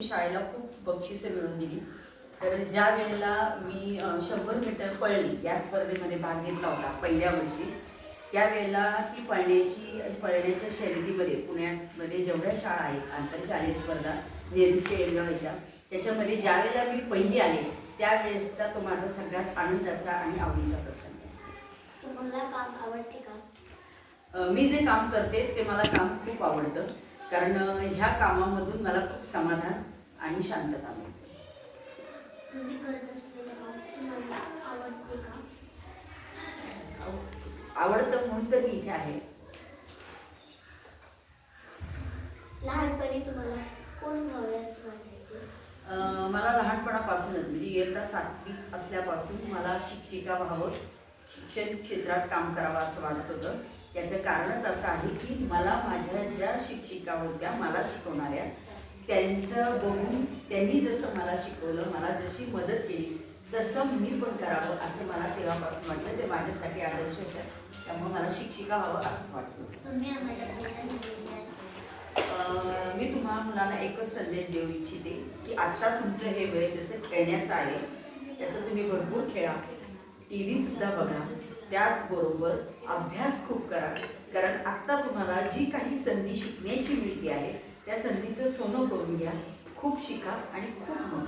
शाळेला खूप बक्षिसं मिळवून दिली. तर ज्या वेळेला मी शंभर मीटर पळली या स्पर्धेमध्ये भाग घेतला होता पहिल्या वर्षी त्यावेळेला ती पळण्याची पळण्याच्या शर्यतीमध्ये पुण्यामध्ये जेवढ्या शाळा आहेत आंतरशालेय स्पर्धा नेहरू स्टेडियमला व्हायच्या त्याच्यामध्ये ज्या वेळेला मी पहिली आले त्यावेळेसचा तो माझा सगळ्यात आनंदाचा आणि आवडीचा प्रसंग. आहे. तुम्हाला काम आवडते का? मी जे काम करते ते मला काम खूप आवडतं. कारण ह्या कामामधून मला खूप समाधान आणि शांतता मिळते. आवडते म्हणून तर मी इथे आहे. लहानपणी तुम्हाला कोण मला लहानपणापासूनच म्हणजे इयत्ता सातवी असल्यापासून मला शिक्षिका व्हावं शिक्षण क्षेत्रात काम करावं असं वाटत होतं. याचं कारणच असं आहे की मला माझ्या ज्या शिक्षिका होत्या मला शिकवणाऱ्या त्यांचं बघून त्यांनी जसं मला शिकवलं मला जशी मदत केली तसं मी पण करावं असं मला तेव्हापासून वाटलं. ते माझ्यासाठी आदर्श होत्या. त्यामुळे मला शिक्षिका व्हावं असंच वाटलं? अं, मी तुम्हा मुलांना एकच संदेश देऊ इच्छिते की आत्ता तुमचं हे वय जसं खेळण्याचं आहे तसं तुम्ही भरपूर खेळा. टी व्ही सुद्धा बघा. त्याचबरोबर अभ्यास खूप करा. कारण आत्ता तुम्हाला जी काही संधी शिकण्याची मिळते आहे त्या संधीचं सोनं करून घ्या. खूप शिका आणि खूप मोठं